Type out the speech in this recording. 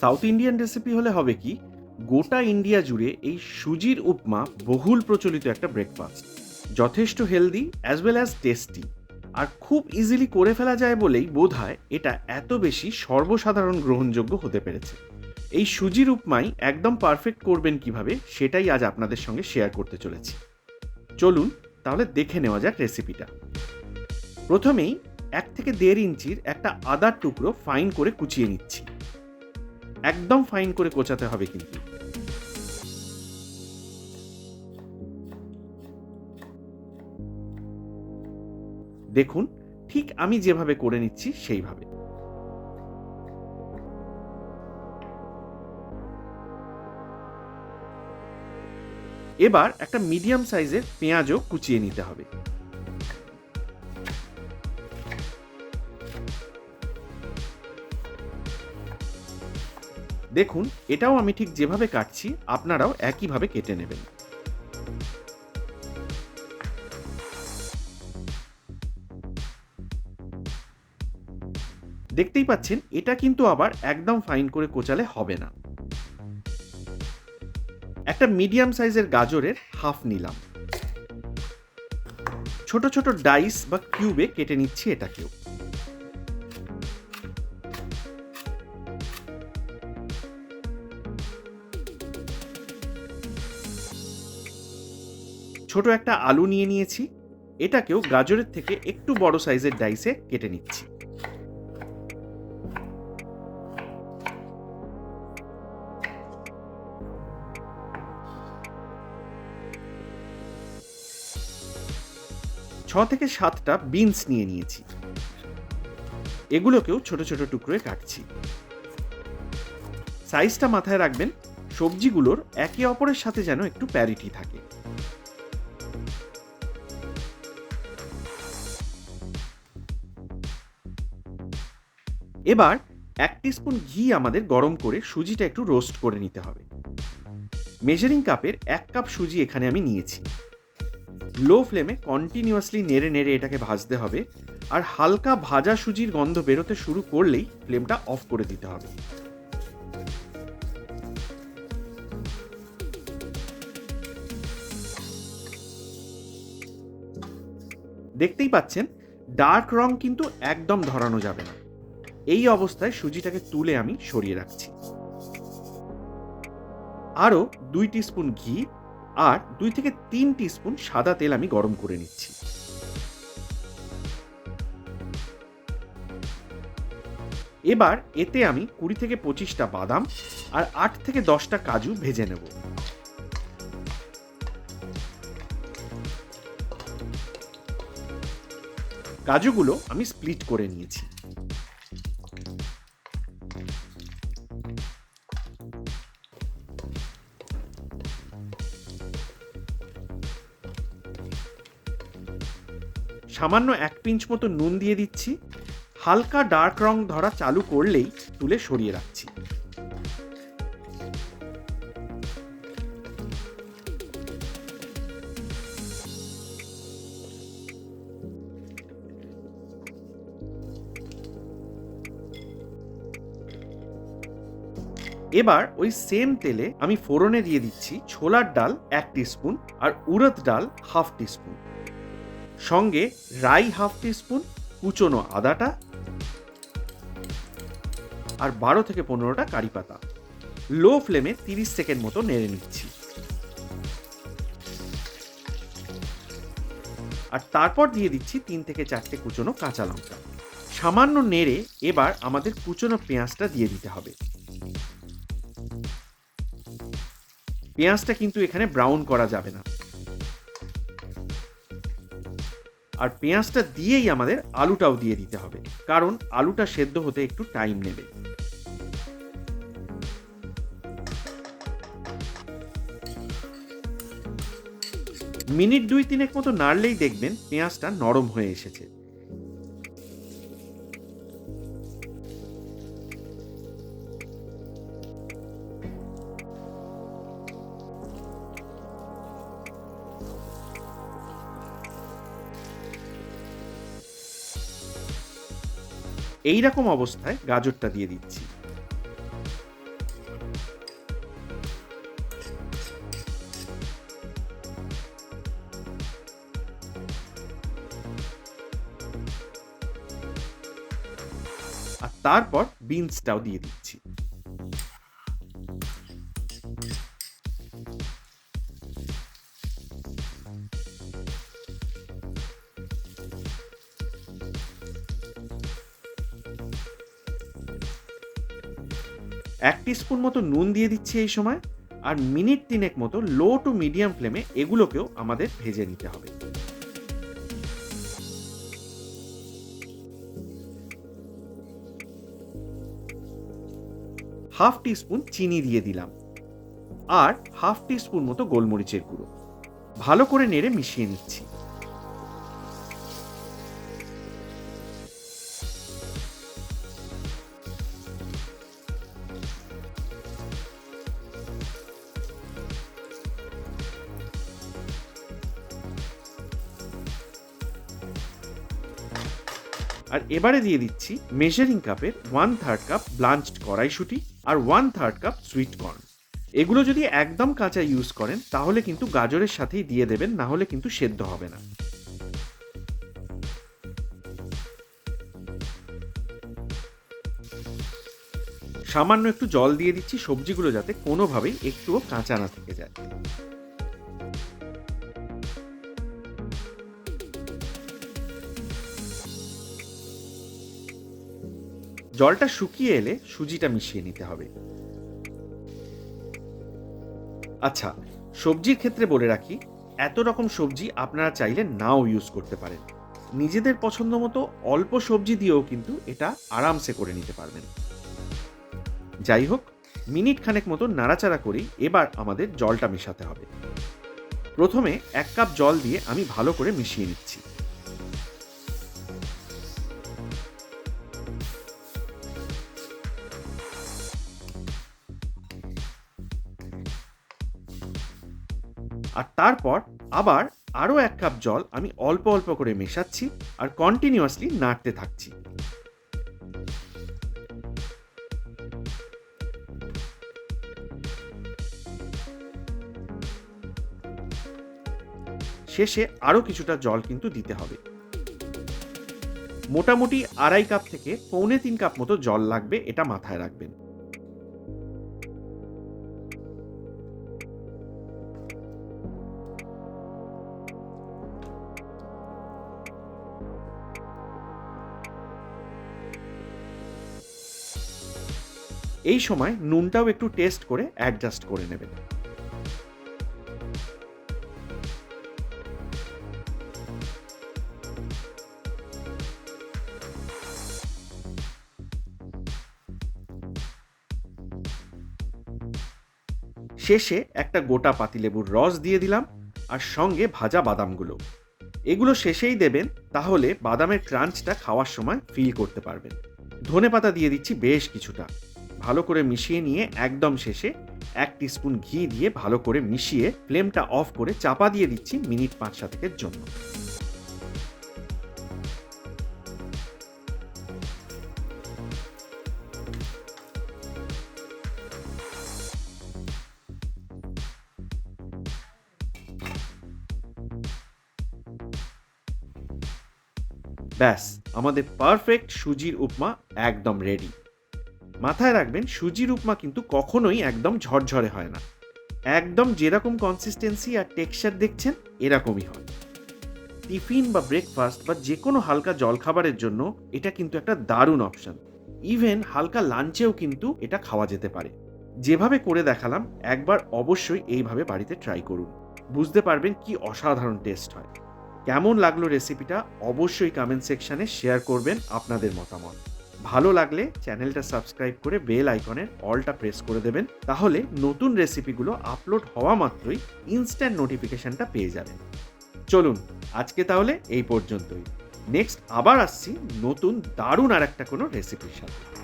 South Indian recipe হলে হবে কি? গোটা ইন্ডিয়া জুড়ে এই সুজির উপমা বহুল প্রচলিত একটা ব্রেকফাস্ট যথেষ্ট healthy as well as tasty আর খুব ইজিলি করে ফেলা যায় বলেই বোধ হয় এটা এত বেশি সর্বসাধারণ গ্রহণযোগ্য হতে পেরেছে। এই সুজির উপমাই একদম পারফেক্ট করবেন কীভাবে সেটাই আজ আপনাদের সঙ্গে শেয়ার করতে চলেছি। চলুন তাহলে দেখে নেওয়া যাক রেসিপিটা প্রথমেই এক থেকে দেড় ইঞ্চির একটা আদার টুকরো ফাইন করে কুচিয়ে নিচ্ছি। একদম ফাইন করে কোচাতে হবে কিন্তু। দেখুন, ঠিক আমি যেভাবে করে নিচ্ছি সেইভাবে। এবার একটা মিডিয়াম সাইজের পেঁয়াজও কুচিয়ে নিতে হবে। দেখুন, এটাও আমি ঠিক যেভাবে কাটছি, আপনারাও একইভাবে কেটে নেবেন। দেখতেই পাচ্ছেন, এটা কিন্তু আবার একদম ফাইন করে কোচালে হবে না। একটা মিডিয়াম সাইজের গাজরের হাফ নিলাম। ছোট ছোট ডাইস বা কিউবে কেটে নিচ্ছি এটাকেও। ছোট একটা আলু নিয়ে নিয়েছি। এটাকেও গাজরের থেকে একটু বড় সাইজের ডাইসে কেটে নিচ্ছি। ছ থেকে সাতটা বিনস নিয়ে নিয়েছি। এগুলোকেও ছোট ছোট টুকরোয় কাটছি। সাইজটা মাথায় রাখবেন, সবজিগুলোর একে অপরের সাথে যেন একটু প্যারিটি থাকে। এবার এক স্পুন ঘি আমাদের গরম করে সুজিটা একটু রোস্ট করে নিতে হবে। মেজারিং কাপের এক কাপ সুজি এখানে আমি নিয়েছি। লো ফ্লেমে কন্টিনিউয়াসলি নেড়ে নেড়ে এটাকে ভাজতে হবে আর হালকা ভাজা সুজির গন্ধ বেরোতে শুরু করলেই ফ্লেমটা অফ করে দিতে হবে। দেখতেই পাচ্ছেন ডার্ক রং কিন্তু একদম ধরানো যাবে না। এই অবস্থায় সুজিটাকে তুলে আমি সরিয়ে রাখছি। আরও দুই স্পুন ঘি আর দুই থেকে তিন স্পুন সাদা তেল আমি গরম করে নিচ্ছি। এবার এতে আমি কুড়ি থেকে পঁচিশটা বাদাম আর আট থেকে দশটা কাজু ভেজে নেব। কাজুগুলো আমি স্প্লিট করে নিয়েছি। সামান্য এক পিঞ্চ মতো নুন দিয়ে দিচ্ছি। হালকা ডার্ক রং ধরা চালু করলেই তুলে সরিয়ে রাখছি। এবার ওই সেম তেলে আমি ফোড়নে দিয়ে দিচ্ছি ছোলার ডাল এক স্পুন আর উড়দ ডাল হাফ টিস্পুন। সঙ্গে রাই হাফ টিস্পুন কুচনো আদাটা আর বারো থেকে পনেরোটা কারি পাতা। লো ফ্লেমে তিরিশ সেকেন্ড মতো নেড়ে নিচ্ছি। আর তারপর দিয়ে দিচ্ছি তিন থেকে চারটে কুচনো কাঁচা লঙ্কা। সামান্য নেড়ে এবার আমাদের কুচনো পেঁয়াজটা দিয়ে দিতে হবে। পেঁয়াজটা কিন্তু এখানে ব্রাউন করা যাবে না। আর পেঁয়াজটা দিয়েই আমাদের আলুটাও দিয়ে দিতে হবে। কারণ আলুটা সেদ্ধ হতে একটু টাইম নেবে। মিনিট দুই তিনেক মতো নাড়লেই দেখবেন পেঁয়াজটা নরম হয়ে এসেছে। এই রকম অবস্থায় গাজরটা দিয়ে দিচ্ছি। আর তারপর বিনসটাও দিয়ে দিচ্ছি। এক স্পুন মতো নুন দিয়ে দিচ্ছি এই সময়, আর মিনিট তিনেক মতো লো টু মিডিয়াম ফ্লেমে এগুলোকেও আমাদের ভেজে নিতে হবে। হাফ টিস্পুন চিনি দিয়ে দিলাম, আর হাফ টিস্পুন মতো গোলমরিচের গুঁড়ো। ভালো করে নেড়ে মিশিয়ে নিচ্ছি। আর এবারে দিয়ে দিচ্ছি মেজারিং কাপের ওয়ান থার্ড কাপ ব্লাঞ্চড কড়াইশুটি আর one third cup sweet corn এগুলো যদি একদম কাঁচা ইউজ করেন, তাহলে কিন্তু গাজরের সাথেই দিয়ে দেবেন, না হলে কিন্তু সেদ্ধ হবে না। সামান্য একটু জল দিয়ে দিচ্ছি সবজিগুলো যাতে কোনোভাবেই একটুও কাঁচা না থেকে যায়। জলটা শুকিয়ে এলে সুজিটা মিশিয়ে নিতে হবে। আচ্ছা সবজির ক্ষেত্রে বলে রাখি, এত রকম সবজি আপনারা চাইলে নাও ইউজ করতে পারেন। নিজেদের পছন্দ মতো অল্প সবজি দিয়েও কিন্তু এটা আরামসে করে নিতে পারবেন। যাই হোক, মিনিট খানেক মতো নাড়াচাড়া করেই এবার আমাদের জলটা মেশাতে হবে। প্রথমে এক কাপ জল দিয়ে আমি ভালো করে মিশিয়ে নিচ্ছি। আর তারপর আবার আরও এক কাপ জল আমি অল্প অল্প করে মেশাচ্ছি আর কন্টিনিউয়াসলি নাড়তে থাকছি। শেষে আরও কিছুটা জল কিন্তু দিতে হবে। মোটামুটি আড়াই কাপ থেকে পৌনে তিন কাপ মতো জল লাগবে এটা মাথায় রাখবেন। এই সময় নুনটাও একটু টেস্ট করে অ্যাডজাস্ট করে নেবেন। শেষে একটা গোটা পাতিলেবুর রস দিয়ে দিলাম আর সঙ্গে ভাজা বাদামগুলো। এগুলো শেষেই দেবেন, তাহলে বাদামের ক্রাঞ্চটা খাওয়ার সময় ফিল করতে পারবেন। ধনে পাতা দিয়ে দিচ্ছি বেশ কিছুটা। ভালো করে মিশিয়ে নিয়ে একদম শেষে এক টিস্পুন ঘি দিয়ে ভালো করে মিশিয়ে ফ্লেমটা অফ করে চাপা দিয়ে দিচ্ছি মিনিট পাঁচ সাতেকের জন্য। ব্যাস, আমাদের পারফেক্ট সুজির উপমা একদম রেডি মাথায় রাখবেন সুজির উপমা কিন্তু কখনোই একদম ঝরঝরে হয় না। একদম যেরকম কনসিস্টেন্সি আর টেক্সচার দেখছেন, এরকমই হয়। টিফিন বা ব্রেকফাস্ট বা যে কোনো হালকা জলখাবারের জন্য এটা কিন্তু একটা দারুণ অপশন ইভেন হালকা লাঞ্চেও কিন্তু এটা খাওয়া যেতে পারে। যেভাবে করে দেখালাম, একবার অবশ্যই এইভাবে বাড়িতে ট্রাই করুন। বুঝতে পারবেন কি অসাধারণ টেস্ট হয়। কেমন লাগল রেসিপিটা অবশ্যই কমেন্ট সেকশানে শেয়ার করবেন আপনাদের মতামত। ভালো লাগলে চ্যানেলটা সাবস্ক্রাইব করে বেল আইকনের অলটা প্রেস করে দেবেন, তাহলে নতুন রেসিপিগুলো আপলোড হওয়া মাত্রই ইনস্ট্যান্ট নোটিফিকেশনটা পেয়ে যাবেন। চলুন, আজকে তাহলে এই পর্যন্তই। নেক্সট আবার আসছি নতুন, দারুণ আর একটা কোনো রেসিপির সাথে।